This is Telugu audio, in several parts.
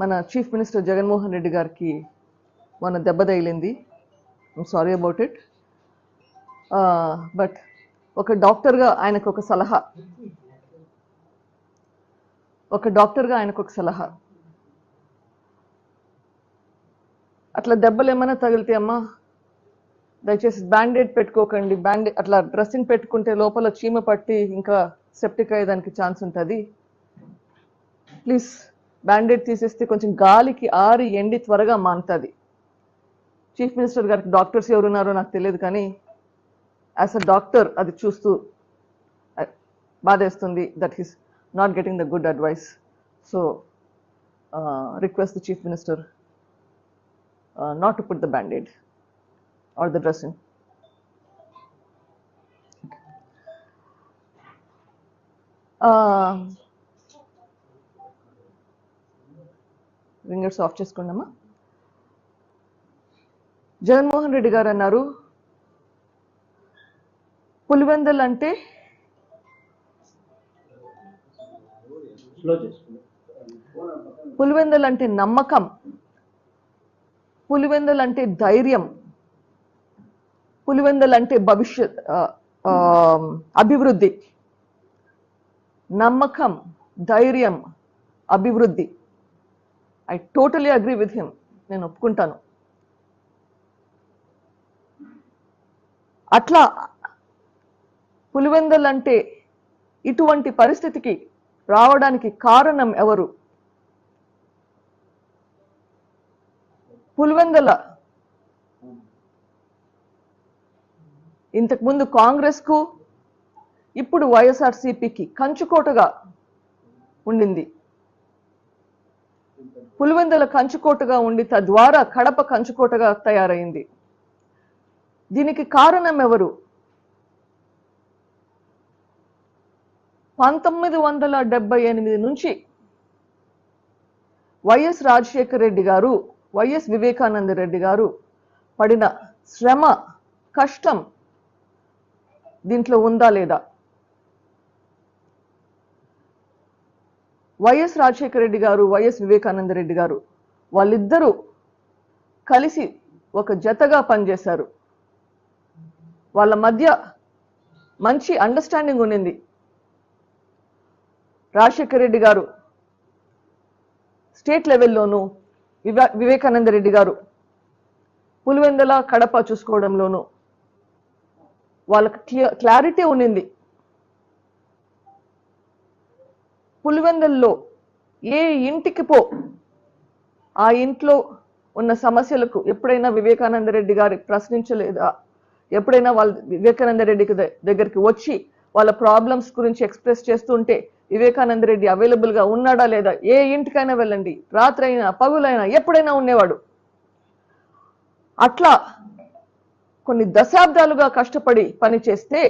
మన చీఫ్ మినిస్టర్ జగన్మోహన్ రెడ్డి గారికి మొన్న దెబ్బ తగిలింది. సారీ అబౌట్ ఇట్ బట్ ఒక డాక్టర్గా ఆయనకు ఒక సలహా. ఒక డాక్టర్గా ఆయనకు ఒక సలహా. అట్లా దెబ్బలు ఏమైనా తగిలితే అమ్మా దయచేసి బ్యాండేడ్ పెట్టుకోకండి. బ్యాండేడ్ అట్లా డ్రెస్సింగ్ పెట్టుకుంటే లోపల చీమ పట్టి ఇంకా సెప్టిక్ అయ్యేదానికి ఛాన్స్ ఉంటుంది. ప్లీజ్ బ్యాండేడ్ తీసేస్తే కొంచెం గాలికి ఆరి ఎండి త్వరగా మానుతుంది. చీఫ్ మినిస్టర్ గారికి డాక్టర్స్ ఎవరున్నారో నాకు తెలియదు కానీ యాజ్ అ డాక్టర్ అది చూస్తూ బాధేస్తుంది that he's not getting the good advice so request the chief minister not to put the bandaid or the dressing Uh, ringers off చేసుకోండమ్మా Jaganmohan Reddy garu అన్నారు పులివెందల్ అంటే స్లో పులివెందల్ అంటే నమ్మకం పులివెందల్ అంటే ధైర్యం పులివెందల్ అంటే భవిష్యత్ అభివృద్ధి నమ్మకం ధైర్యం అభివృద్ధి. I totally agree with him నేను ఒప్పుకుంటాను. అట్లా పులివెందల్ అంటే ఇటువంటి పరిస్థితికి రావడానికి కారణం ఎవరు? పులివెందల ఇంతకుముందు కాంగ్రెస్కు ఇప్పుడు వైఎస్ఆర్సీపీకి కంచుకోటగా ఉండింది. పులివెందుల కంచుకోటగా ఉండి తద్వారా కడప కంచుకోటగా తయారైంది. దీనికి కారణం ఎవరు? పంతొమ్మిది వందల డెబ్బై ఎనిమిది నుంచి వైఎస్ రాజశేఖర రెడ్డి గారు వైఎస్ వివేకానంద రెడ్డి గారు పడిన శ్రమ కష్టం దీంట్లో ఉందా లేదా? వైఎస్ రాజశేఖర రెడ్డి గారు వైఎస్ వివేకానంద రెడ్డి గారు వాళ్ళిద్దరూ కలిసి ఒక జతగా పనిచేశారు. వాళ్ళ మధ్య మంచి అండర్స్టాండింగ్ ఉండింది. రాజశేఖర రెడ్డి గారు స్టేట్ లెవెల్లోనూ వివే వివేకానంద రెడ్డి గారు పులివెందల కడప చూసుకోవడంలోనూ వాళ్ళకి క్లియర్ క్లారిటీ ఉండింది. పులివెందల్లో ఏ ఇంటికి పో. ఆ ఇంట్లో ఉన్న సమస్యలకు ఎప్పుడైనా వివేకానంద రెడ్డి గారి ప్రశ్నించలేదా? ఎప్పుడైనా వాళ్ళ వివేకానంద రెడ్డికి దగ్గరికి వచ్చి వాళ్ళ ప్రాబ్లమ్స్ గురించి ఎక్స్ప్రెస్ చేస్తుంటే వివేకానంద రెడ్డి అవైలబుల్గా ఉన్నాడా లేదా? ఏ ఇంటికైనా వెళ్ళండి. రాత్రైనా పగులైనా ఎప్పుడైనా ఉండేవాడు. అట్లా కొన్ని దశాబ్దాలుగా కష్టపడి పనిచేస్తే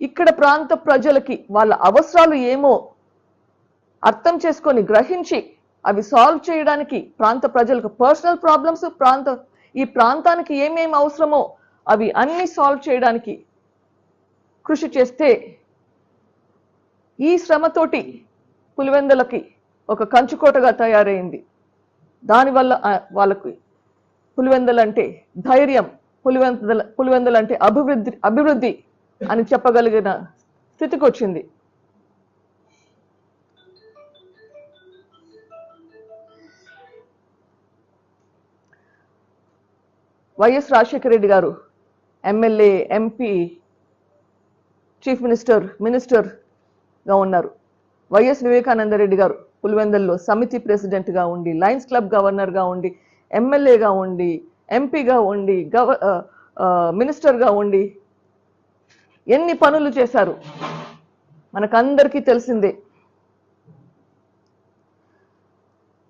ఇక్కడ ప్రాంత ప్రజలకి వాళ్ళ అవసరాలు ఏమో అర్థం చేసుకొని గ్రహించి అవి సాల్వ్ చేయడానికి ప్రాంత ప్రజలకు పర్సనల్ ప్రాబ్లమ్స్ ప్రాంత ఈ ప్రాంతానికి ఏమేమి అవసరమో అవి అన్ని సాల్వ్ చేయడానికి కృషి చేస్తే ఈ శ్రమతోటి పులివెందులకి ఒక కంచుకోటగా తయారైంది. దానివల్ల వాళ్ళకి పులివెందలంటే ధైర్యం పులివెందుల పులివెందులు అంటే అభివృద్ధి అభివృద్ధి అని చెప్పగలిగిన స్థితికి వచ్చింది వైఎస్ రాజశేఖర రెడ్డి గారు ఎమ్మెల్యే ఎంపీ చీఫ్ మినిస్టర్ మినిస్టర్గా ఉన్నారు. వైఎస్ వివేకానంద రెడ్డి గారు పులివెందల్లో సమితి ప్రెసిడెంట్గా ఉండి లయన్స్ క్లబ్ గవర్నర్గా ఉండి ఎమ్మెల్యేగా ఉండి ఎంపీగా ఉండి గవ మినిస్టర్గా ఉండి ఎన్ని పనులు చేశారు? మనకందరికీ తెలిసిందే.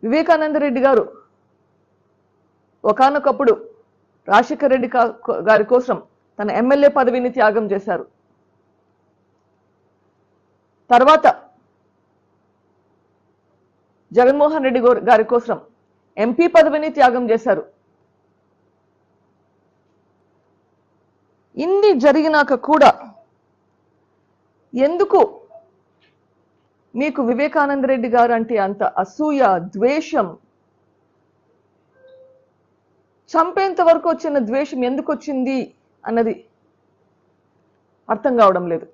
వివేకానంద రెడ్డి గారు ఒకానొకప్పుడు రాజశేఖర రెడ్డి గారి కోసం తన ఎమ్మెల్యే పదవిని త్యాగం చేశారు. తర్వాత జగన్మోహన్ రెడ్డి గారి కోసం ఎంపీ పదవిని త్యాగం చేశారు. ఇన్ని జరిగినాక కూడా ఎందుకు మీకు వివేకానంద రెడ్డి గారు అంటే అంత అసూయ ద్వేషం చంపేంత వరకు వచ్చిన ద్వేషం ఎందుకు వచ్చింది అన్నది అర్థం కావడం లేదు.